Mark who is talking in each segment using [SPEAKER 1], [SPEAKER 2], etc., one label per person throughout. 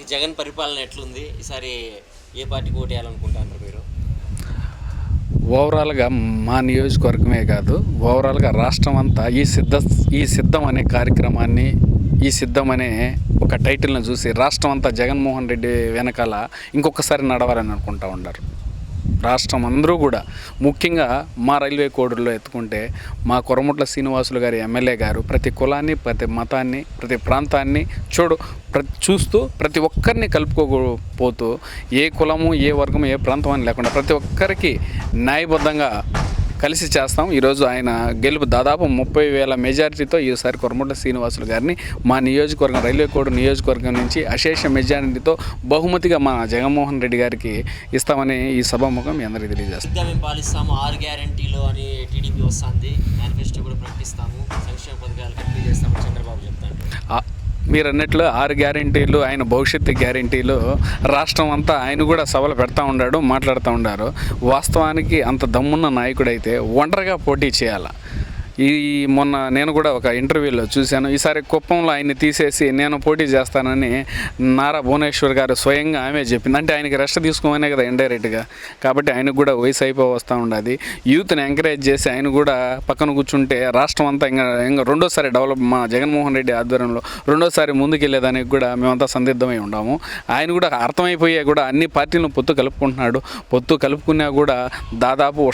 [SPEAKER 1] ఈసారి జగన్ పరిపాలన ఎట్లుంది? ఈసారి ఏ పార్టీకి ఓటు వేయాలనుకుంటున్నారు మీరు?
[SPEAKER 2] ఓవరాల్గా మా నియోజకవర్గమే కాదు ఓవరాల్గా రాష్ట్రం అంతా ఈ సిద్ధ ఈ సిద్ధం అనే కార్యక్రమాన్ని ఈ సిద్ధం అనే ఒక టైటిల్ని చూసి రాష్ట్రం అంతా జగన్మోహన్ రెడ్డి వెనకాల ఇంకొకసారి నడవాలని అనుకుంటా ఉన్నారు. రాష్ట్రం అందరూ కూడా ముఖ్యంగా మా రైల్వే కోడర్లో ఎత్తుకుంటే మా కొరముట్ల శ్రీనివాసులు గారి ఎమ్మెల్యే గారు ప్రతి కులాన్ని ప్రతి మతాన్ని ప్రతి ప్రాంతాన్ని చూడు ప్రతి చూస్తూ ప్రతి ఒక్కరిని కలుపుకోపోతూ ఏ కులము ఏ వర్గము ఏ ప్రాంతం అని లేకుండా ప్రతి ఒక్కరికి న్యాయబద్ధంగా కలిసి చేస్తాం. ఈరోజు ఆయన గెలుపు దాదాపు ముప్పై వేల మెజారిటీతో ఈసారి కొరముట్ల శ్రీనివాసులు గారిని మా నియోజకవర్గం రైల్వే కోడ్ నియోజకవర్గం నుంచి అశేష మెజారిటీతో బహుమతిగా మా జగన్మోహన్ రెడ్డి గారికి ఇస్తామని ఈ సభాముఖం మీ అందరికీ తెలియజేస్తాం.
[SPEAKER 1] మేము పాలిస్తాము. ఆరు గ్యారంటీలు అని టీడీపీ వస్తుంది. మేనిఫెస్టో కూడా ప్రకటిస్తాము. సంక్షేమ పథకాలు కంప్లీట్ చేస్తామని చంద్రబాబు చెప్తాను
[SPEAKER 2] మీరు అన్నట్లు ఆరు గ్యారంటీలు ఆయన భవిష్యత్తు గ్యారంటీలు రాష్ట్రం అంతా ఆయన కూడా సభలు పెడతా ఉన్నాడు మాట్లాడుతూ ఉండారు. వాస్తవానికి అంత దమ్మున్న నాయకుడైతే ఒంటరిగా పోటీ చేయాల? ఈ మొన్న నేను కూడా ఒక ఇంటర్వ్యూలో చూశాను. ఈసారి కుప్పంలో ఆయన్ని తీసేసి నేను పోటీ చేస్తానని నారా భువనేశ్వర్ గారు స్వయంగా ఆమె చెప్పింది. అంటే ఆయనకి రెస్ట్ తీసుకోమనే కదా ఇండైరెక్ట్గా. కాబట్టి ఆయనకు కూడా వయసు అయిపో వస్తూ ఉండదు. యూత్ని ఎంకరేజ్ చేసి ఆయన కూడా పక్కన కూర్చుంటే రాష్ట్రం అంతా ఇంకా ఇంకా రెండోసారి డెవలప్ మా జగన్మోహన్ రెడ్డి ఆధ్వర్యంలో రెండోసారి ముందుకెళ్ళేదానికి కూడా మేమంతా సందిగ్ధమై ఉన్నాము ఆయన కూడా అర్థమైపోయే కూడా అన్ని పార్టీలను పొత్తు కలుపుకుంటున్నాడు. పొత్తు కలుపుకున్నా కూడా దాదాపు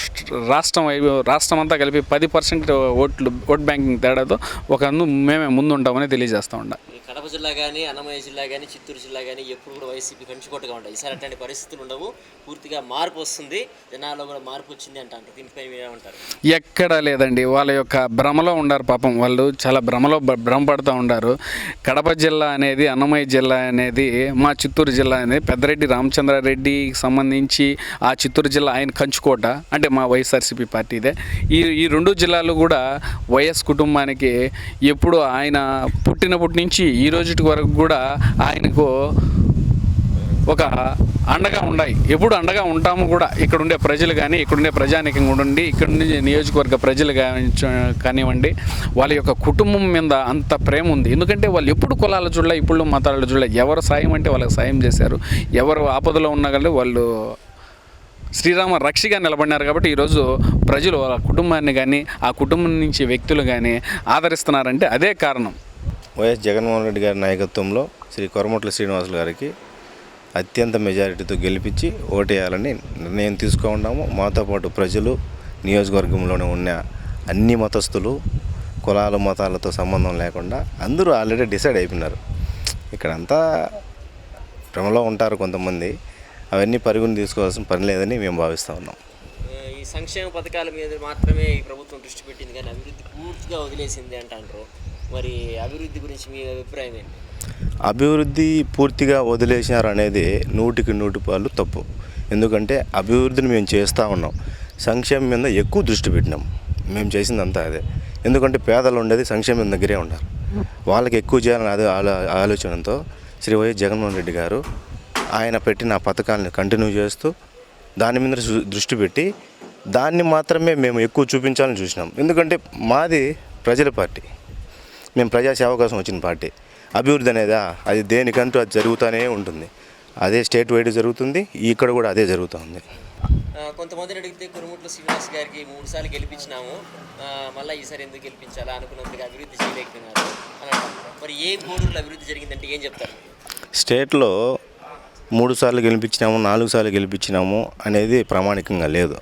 [SPEAKER 2] రాష్ట్రం రాష్ట్రం అంతా కలిపి పది పర్సెంట్ ఓట్లు ఓట్ బ్యాంకింగ్ తేడాతో ఒక మేమే ముందు ఉంటామని తెలియజేస్తూ ఉండ.
[SPEAKER 1] ఈ కడప జిల్లా కానీ అన్నమయ్య జిల్లా కానీ చిత్తూరు జిల్లా కానీ ఎప్పుడు కూడా వైసీపీ కంచుకోటగా ఉంటాయి ఈసారి అట్లాంటి పరిస్థితులు ఉండవు. పూర్తిగా మార్పు వస్తుంది. జనాల్లో కూడా మార్పు వచ్చింది అంటారు. దీనిపై మీరు ఏమంటారు?
[SPEAKER 2] ఎక్కడా లేదండి. వాళ్ళ యొక్క భ్రమలో ఉండారు పాపం. వాళ్ళు చాలా భ్రమలో భ్రమపడుతూ ఉండారు. కడప జిల్లా అనేది అన్నమయ్య జిల్లా అనేది మా చిత్తూరు జిల్లా అనేది పెద్దరెడ్డి రామచంద్రారెడ్డికి సంబంధించి ఆ చిత్తూరు జిల్లా ఆయన కంచుకోట. అంటే మా వైఎస్ఆర్సీపీ పార్టీదే. ఈ ఈ రెండు జిల్లాలు కూడా వైఎస్ కుటుంబానికి ఎప్పుడు ఆయన పుట్టినప్పటి నుంచి ఈ రోజుటి వరకు కూడా ఆయనకు ఒక అండగా ఉన్నాయి ఎప్పుడు అండగా ఉంటాము కూడా ఇక్కడ ఉండే ప్రజలు కానీ ఇక్కడుండే ప్రజానికం కూడా ఉండి ఇక్కడ ఉండే నియోజకవర్గ ప్రజలు కానివ్వండి వాళ్ళ యొక్క కుటుంబం మీద అంత ప్రేమ ఉంది. ఎందుకంటే వాళ్ళు ఎప్పుడు కులాల చూడలే ఇప్పుడు మతాల చూడలే ఎవరు సాయం అంటే వాళ్ళకి సాయం చేశారు. ఎవరు ఆపదలో ఉన్నా కానీ వాళ్ళు శ్రీరామ రక్షిగా నిలబడినారు కాబట్టి ఈరోజు ప్రజలు ఆ కుటుంబాన్ని కానీ ఆ కుటుంబం నుంచి వ్యక్తులు కానీ ఆదరిస్తున్నారంటే అదే కారణం.
[SPEAKER 3] వైఎస్ జగన్మోహన్ రెడ్డి గారి నాయకత్వంలో శ్రీ కొరమట్ల శ్రీనివాసులు గారికి అత్యంత మెజారిటీతో గెలిపించి ఓటేయాలని నిర్ణయం తీసుకు మాతో పాటు ప్రజలు నియోజకవర్గంలోనే ఉన్న అన్ని మతస్థులు కులాలు మతాలతో సంబంధం లేకుండా అందరూ ఆల్రెడీ డిసైడ్ అయిపోయినారు. ఇక్కడంతా భ్రమలో ఉంటారు కొంతమంది. అవన్నీ పరుగుని తీసుకోవాల్సిన పని లేదని మేము భావిస్తూ ఉన్నాం.
[SPEAKER 1] ఈ సంక్షేమ పథకాల మీద మాత్రమే ఈ ప్రభుత్వం దృష్టి పెట్టింది కానీ అభివృద్ధి పూర్తిగా వదిలేసింది అంటారు మరి అభివృద్ధి గురించి మీ అభిప్రాయం ఏంటి?
[SPEAKER 3] అభివృద్ధి పూర్తిగా వదిలేసినారు అనేది నూటికి నూటి పాలు తప్పు. ఎందుకంటే అభివృద్ధిని మేము చేస్తూ ఉన్నాం. సంక్షేమం మీద ఎక్కువ దృష్టి పెట్టినాం. మేము చేసిందంతా అదే. ఎందుకంటే పేదలు ఉండేది సంక్షేమం దగ్గరే ఉన్నారు వాళ్ళకి ఎక్కువ చేయాలని అదే ఆలో ఆలోచనతో శ్రీ వైఎస్ జగన్మోహన్ రెడ్డి గారు ఆయన పెట్టిన పథకాలను కంటిన్యూ చేస్తూ దాని మీద దృష్టి పెట్టి దాన్ని మాత్రమే మేము ఎక్కువ చూపించాలని చూసినాం. ఎందుకంటే మాది ప్రజల పార్టీ. మేము ప్రజాసేవ కోసం వచ్చిన పార్టీ. అభివృద్ధి అనేదా అది దేనికంటూ అది జరుగుతూనే ఉంటుంది. అదే స్టేట్ వైడ్ జరుగుతుంది ఇక్కడ కూడా అదే జరుగుతుంది
[SPEAKER 1] ఆ, కొంతమందిని అడిగితే కురుముట్ల శ్రీనివాస్ గారికి మూడు సార్లు గెలిపించినాము. మళ్ళీ ఈసారి ఎందుకు గెలిపించాలా అనుకున్నంతగా అభివృద్ధి చేయలేకపోయినారు మరి ఏ కోడూరులో అభివృద్ధి జరిగిందంటే ఏం చెప్తారు?
[SPEAKER 3] స్టేట్లో మూడు సార్లు గెలిపించినాము నాలుగు సార్లు గెలిపించినాము అనేది ప్రామాణికంగా లేదు.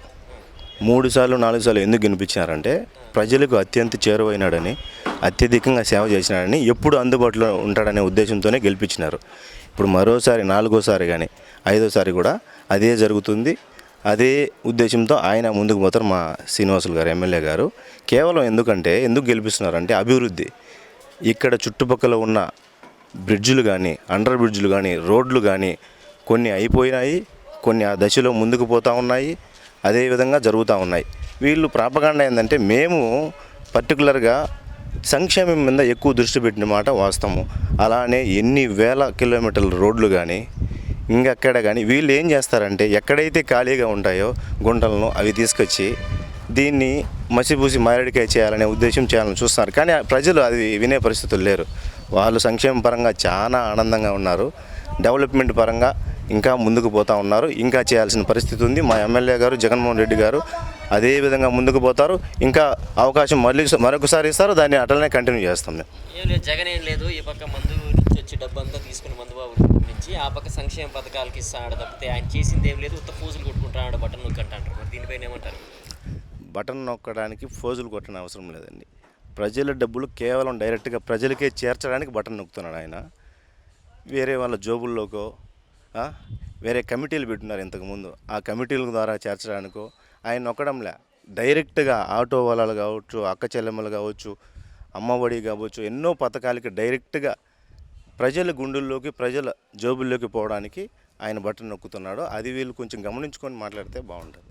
[SPEAKER 3] మూడు సార్లు నాలుగు సార్లు ఎందుకు గెలిపించినారంటే ప్రజలకు అత్యంత చేరువైనాడని అత్యధికంగా సేవ చేసినాడని ఎప్పుడు అందుబాటులో ఉంటాడనే ఉద్దేశంతోనే గెలిపించినారు. ఇప్పుడు మరోసారి నాలుగోసారి కానీ ఐదోసారి కూడా అదే జరుగుతుంది. అదే ఉద్దేశంతో ఆయన ముందుకు పోతారు మా శ్రీనివాసులు గారు ఎమ్మెల్యే గారు. కేవలం ఎందుకంటే ఎందుకు గెలిపిస్తున్నారంటే అభివృద్ధి. ఇక్కడ చుట్టుపక్కల ఉన్న బ్రిడ్జులు కానీ అండర్ బ్రిడ్జులు కానీ రోడ్లు కానీ కొన్ని అయిపోయినాయి కొన్ని ఆ దశలో ముందుకు పోతూ ఉన్నాయి అదేవిధంగా జరుగుతూ ఉన్నాయి. వీళ్ళు ప్రాపగాండ ఏంటంటే మేము పర్టికులర్గా సంక్షేమం మీద ఎక్కువ దృష్టి పెట్టిన మాట వాస్తవము అలానే ఎన్ని వేల కిలోమీటర్ల రోడ్లు కానీ ఇంకెక్కడ కానీ వీళ్ళు ఏం చేస్తారంటే ఎక్కడైతే ఖాళీగా ఉంటాయో గుంటలను అవి తీసుకొచ్చి దీన్ని మసిపూసి మారేడికాయ చేయాలనే ఉద్దేశం చేయాలని చూస్తున్నారు. కానీ ఆ ప్రజలు అది వినే పరిస్థితులు లేరు. వాళ్ళు సంక్షేమ పరంగా చాలా ఆనందంగా ఉన్నారు. డెవలప్మెంట్ పరంగా ఇంకా ముందుకు పోతా ఉన్నారు. ఇంకా చేయాల్సిన పరిస్థితి ఉంది. మా ఎమ్మెల్యే గారు జగన్మోహన్ రెడ్డి గారు అదే విధంగా ముందుకు పోతారు. ఇంకా అవకాశం మళ్ళీ మరొకసారి ఇస్తారు. దాన్ని అట్లనే కంటిన్యూ చేస్తాం మేము.
[SPEAKER 1] జగన్ ఏం లేదు. ఈ పక్క మందు నుంచి వచ్చి డబ్బు అంతా తీసుకుని మందు బాబు నుంచి ఆ పక్క సంక్షేమ పథకాలకి ఇస్తాడు తప్పితే ఆయన చేసింది ఏం లేదు. ఉత్త ఫోజులు కొట్టుకుంటాడు బటన్ నొక్కి అంటారు మరి దీనిపైన ఏమంటారు?
[SPEAKER 3] బటన్ నొక్కడానికి ఫోజులు కొట్టని అవసరం లేదండి. ప్రజల డబ్బులు కేవలం డైరెక్ట్గా ప్రజలకే చేర్చడానికి బటన్ నొక్కుతున్నాడు ఆయన. వేరే వాళ్ళ జోబుల్లోకో వేరే కమిటీలు పెట్టున్నారు ఇంతకుముందు ఆ కమిటీల ద్వారా చేర్చడానికో ఆయన నొక్కడంలే. డైరెక్ట్గా ఆటో వాళ్ళలు కావచ్చు అక్క చెల్లెమ్మలు కావచ్చు అమ్మఒడి కావచ్చు ఎన్నో పథకాలకి డైరెక్ట్గా ప్రజల గుండెల్లోకి ప్రజల జోబుల్లోకి పోవడానికి ఆయన బటన్ నొక్కుతున్నాడు. అది వీళ్ళు కొంచెం గమనించుకొని మాట్లాడితే బాగుంటుంది.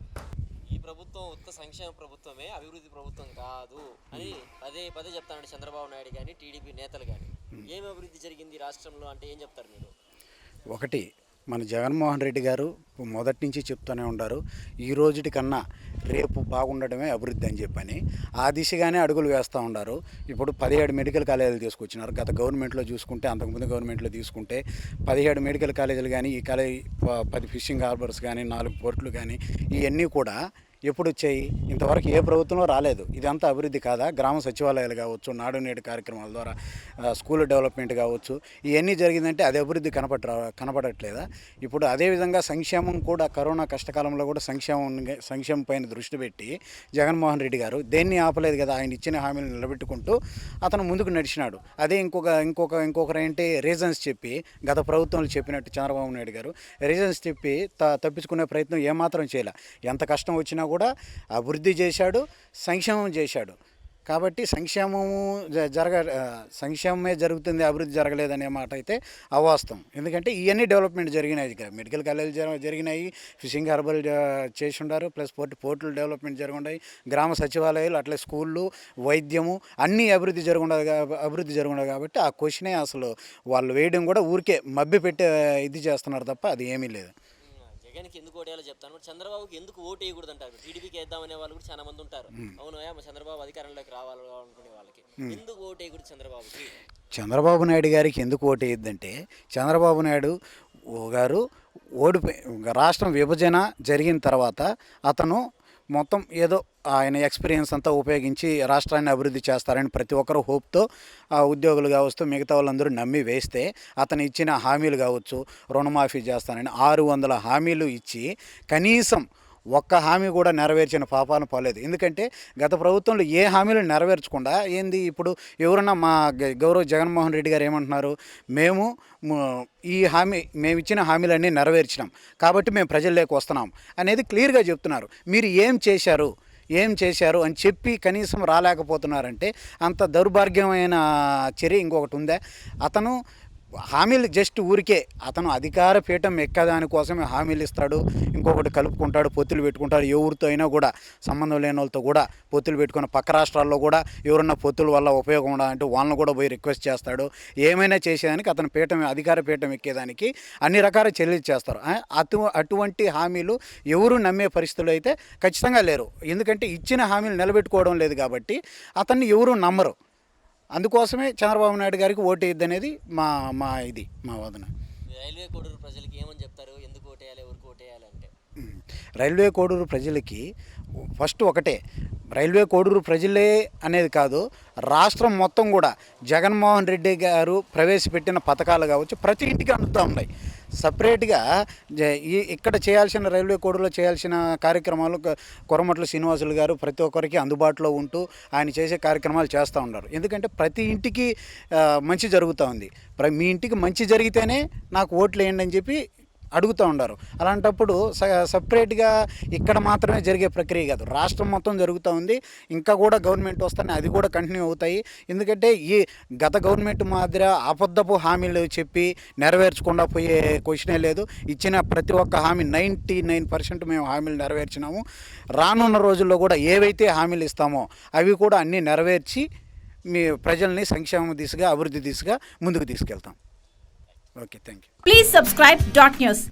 [SPEAKER 1] ఈ ప్రభుత్వం ఉత్త సంక్షేమ ప్రభుత్వమే అభివృద్ధి ప్రభుత్వం కాదు అని పదే పదే చెప్తాడు చంద్రబాబు నాయుడు కానీ టీడీపీ నేతలు కానీ ఏం అభివృద్ధి జరిగింది రాష్ట్రంలో అంటే ఏం చెప్తారు మీరు?
[SPEAKER 4] ఒకటి మన జగన్మోహన్ రెడ్డి గారు మొదటి నుంచి చెప్తూనే ఉండారు ఈ రోజుటి కన్నా రేపు బాగుండడమే అభివృద్ధి అని చెప్పని. ఆ దిశగానే అడుగులు వేస్తూ ఉన్నారు ఇప్పుడు పదిహేడు మెడికల్ కాలేజీలు తీసుకొచ్చినారు. గత గవర్నమెంట్లో చూసుకుంటే అంతకుముందు గవర్నమెంట్లో తీసుకుంటే పదిహేడు మెడికల్ కాలేజీలు కానీ ఈ కాలేజీ పది ఫిషింగ్ హార్బర్స్ కానీ నాలుగు పోర్ట్లు కానీ ఇవన్నీ కూడా ఎప్పుడు వచ్చాయి? ఇంతవరకు ఏ ప్రభుత్వంలో రాలేదు. ఇదంతా అభివృద్ధి కాదా? గ్రామ సచివాలయాలు కావచ్చు నాడు నేడు కార్యక్రమాల ద్వారా స్కూల్ డెవలప్మెంట్ కావచ్చు ఇవన్నీ జరిగిందంటే అది అభివృద్ధి కనపడ కనపడట్లేదా? ఇప్పుడు అదేవిధంగా సంక్షేమం కూడా కరోనా కష్టకాలంలో కూడా సంక్షేమం సంక్షేమం పైన దృష్టి పెట్టి జగన్మోహన్ రెడ్డి గారు దేన్ని ఆపలేదు కదా? ఆయన ఇచ్చిన హామీలు నిలబెట్టుకుంటూ అతను ముందుకు నడిచినాడు. అదే ఇంకొక ఇంకొక ఇంకొకరు ఏంటి? రీజన్స్ చెప్పి గత ప్రభుత్వంలో చెప్పినట్టు చంద్రబాబు నాయుడు గారు రీజన్స్ చెప్పి త తప్పించుకునే ప్రయత్నం ఏమాత్రం చేయలే. ఎంత కష్టం వచ్చినా కూడా అభివృద్ధి చేశాడు సంక్షేమం చేశాడు. కాబట్టి సంక్షేమము జరగ సంక్షేమమే జరుగుతుంది అభివృద్ధి జరగలేదనే మాట అయితే అవాస్తవం. ఎందుకంటే ఇవన్నీ డెవలప్మెంట్ జరిగినాయి ఇక్కడ మెడికల్ కాలేజీలు జరిగినాయి ఫిషింగ్ హార్బర్ చేసి ఉండారు ప్లస్ పోర్ట్ పోర్టులు డెవలప్మెంట్ జరుగుండాయి గ్రామ సచివాలయాలు అట్లే స్కూళ్ళు వైద్యము అన్నీ అభివృద్ధి జరుగుండదు అభివృద్ధి జరుగుండదు కాబట్టి ఆ క్వశ్చనే అసలు వాళ్ళు వేయడం కూడా ఊరికే మబ్బి పెట్టే ఇది చేస్తున్నారు తప్ప అది ఏమీ లేదు.
[SPEAKER 1] జగన్కి ఎందుకు ఓటేయాలో చెప్తాను. చంద్రబాబుకి ఎందుకు ఓటు వేయకూడదు అంటారు టీడీపీకి వేద్దామనే వాళ్ళు కూడా చాలా మంది ఉంటారు. అవును చంద్రబాబు అధికారంలోకి రావాలనుకునే వాళ్ళకి. ఎందుకు ఓటు వేయకూడదు చంద్రబాబుకి?
[SPEAKER 4] చంద్రబాబు నాయుడు గారికి ఎందుకు ఓటు వేయద్దంటే చంద్రబాబు నాయుడు గారు ఓడిపోయి రాష్ట్రం విభజన జరిగిన తర్వాత అతను మొత్తం ఏదో ఆయన ఎక్స్పీరియన్స్ అంతా ఉపయోగించి రాష్ట్రాన్ని అభివృద్ధి చేస్తారని ప్రతి ఒక్కరు హోప్తో ఆ ఉద్యోగులు కావచ్చు మిగతా వాళ్ళందరూ నమ్మి వేస్తే అతను ఇచ్చిన హామీలు కావచ్చు రుణమాఫీ చేస్తానని ఆరు వందల హామీలు ఇచ్చి కనీసం ఒక్క హామీ కూడా నెరవేర్చిన పాపాలను పోలేదు. ఎందుకంటే గత ప్రభుత్వంలో ఏ హామీలు నెరవేర్చకుండా ఏంది ఇప్పుడు ఎవరన్నా మా గ- గౌరవ్ జగన్మోహన్ రెడ్డి గారు ఏమంటున్నారు? మేము ఈ హామీ మేము ఇచ్చిన హామీలన్నీ నెరవేర్చినాం. కాబట్టి మేము ప్రజల్లోకి వస్తున్నాం అనేది క్లియర్గా చెప్తున్నారు. మీరు ఏం చేశారు? ఏం చేశారు? అని చెప్పి కనీసం రాలేకపోతున్నారంటే అంత దౌర్భాగ్యమైన చర్య ఇంకొకటి ఉందా? అతను హామీలు జస్ట్ ఊరికే అతను అధికార పీఠం ఎక్కదాని కోసమే హామీలు ఇస్తాడు ఇంకొకటి కలుపుకుంటాడు పొత్తులు పెట్టుకుంటాడు. ఎవరితో అయినా కూడా సంబంధం లేని వాళ్ళతో కూడా పొత్తులు పెట్టుకున్న పక్క రాష్ట్రాల్లో కూడా ఎవరన్నా పొత్తుల వల్ల ఉపయోగం ఉండాలంటే వాళ్ళని కూడా పోయి రిక్వెస్ట్ చేస్తాడు. ఏమైనా చేసేదానికి అతను పీఠం అధికార పీఠం ఎక్కేదానికి అన్ని రకాల చర్యలు చేస్తారు. అటు అటువంటి హామీలు ఎవరు నమ్మే పరిస్థితులు అయితే ఖచ్చితంగా లేరు. ఎందుకంటే ఇచ్చిన హామీలు నిలబెట్టుకోవడం లేదు కాబట్టి అతన్ని ఎవరు నమ్మరు. అందుకోసమే చంద్రబాబు నాయుడు గారికి ఓటు వేయద్దు అనేది మా మా ఇది మా వాదన.
[SPEAKER 1] రైల్వే కోడూరు ప్రజలకి ఏమని చెప్తారు? ఎందుకు ఓటేయాలి? ఎవరికి ఓటేయాలి అంటే.
[SPEAKER 4] రైల్వే కోడూరు ప్రజలకి ఫస్ట్ ఒకటే రైల్వే కోడూరు ప్రజలే అనేది కాదు రాష్ట్రం మొత్తం కూడా జగన్మోహన్ రెడ్డి గారు ప్రవేశపెట్టిన పథకాలు కావచ్చు ప్రతి ఇంటికి అందుతూ ఉన్నాయి. సపరేట్గా ఇక్కడ చేయాల్సిన రైల్వే కోడూరులో చేయాల్సిన కార్యక్రమాలు కొరమట్ల శ్రీనివాసులు గారు ప్రతి ఒక్కరికి అందుబాటులో ఉంటూ ఆయన చేసే కార్యక్రమాలు చేస్తూ ఉన్నారు. ఎందుకంటే ప్రతి ఇంటికి మంచి జరుగుతూ ఉంది. ప్ర- మీ ఇంటికి మంచి జరిగితేనే నాకు ఓట్లు వేయండి అని చెప్పి అడుగుతూ ఉండారు. అలాంటప్పుడు స సపరేట్గా ఇక్కడ మాత్రమే జరిగే ప్రక్రియ కాదు. రాష్ట్రం మొత్తం జరుగుతూ ఉంది. ఇంకా కూడా గవర్నమెంట్ వస్తానే అది కూడా కంటిన్యూ అవుతాయి. ఎందుకంటే ఈ గత గవర్నమెంట్ మాదిరి అబద్ధపు హామీలు చెప్పి నెరవేర్చకుండా పోయే క్వశ్చనే లేదు. ఇచ్చిన ప్రతి ఒక్క హామీ నైంటీ నైన్ పర్సెంట్ మేము హామీలు నెరవేర్చినాము. రానున్న రోజుల్లో కూడా ఏవైతే హామీలు ఇస్తామో అవి కూడా అన్నీ నెరవేర్చి మీ ప్రజల్ని సంక్షేమ దిశగా అభివృద్ధి దిశగా ముందుకు తీసుకెళ్తాం. Okay thank you
[SPEAKER 5] please subscribe dot news